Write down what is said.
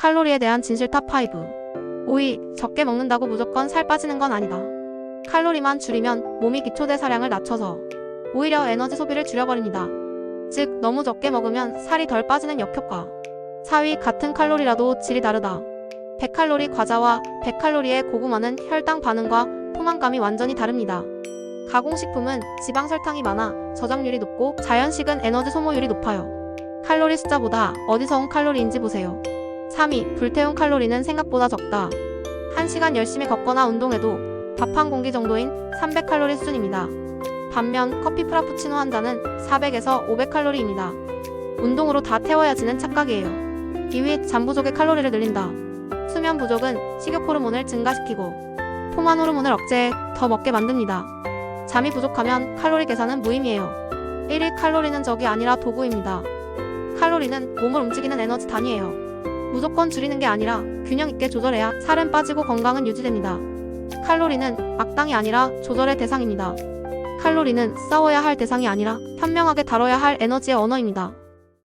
칼로리에 대한 진실 탑5. 5위, 적게 먹는다고 무조건 살 빠지는 건 아니다. 칼로리만 줄이면 몸이 기초 대사량을 낮춰서 오히려 에너지 소비를 줄여버립니다. 즉, 너무 적게 먹으면 살이 덜 빠지는 역효과. 4위, 같은 칼로리라도 질이 다르다. 100칼로리 과자와 100칼로리의 고구마는 혈당 반응과 포만감이 완전히 다릅니다. 가공식품은 지방 설탕이 많아 저장률이 높고 자연식은 에너지 소모율이 높아요. 칼로리 숫자보다 어디서 온 칼로리인지 보세요. 3위, 불태운 칼로리는 생각보다 적다. 1시간 열심히 걷거나 운동해도 밥 한 공기 정도인 300칼로리 수준입니다. 반면 커피 프라푸치노 한 잔은 400에서 500칼로리입니다. 운동으로 다 태워야지는 착각이에요. 2위, 잠 부족의 칼로리를 늘린다. 수면 부족은 식욕 호르몬을 증가시키고 포만 호르몬을 억제해 더 먹게 만듭니다. 잠이 부족하면 칼로리 계산은 무의미해요. 1일 칼로리는 적이 아니라 도구입니다. 칼로리는 몸을 움직이는 에너지 단위예요. 무조건 줄이는 게 아니라 균형 있게 조절해야 살은 빠지고 건강은 유지됩니다. 칼로리는 악당이 아니라 조절의 대상입니다. 칼로리는 싸워야 할 대상이 아니라 현명하게 다뤄야 할 에너지의 언어입니다.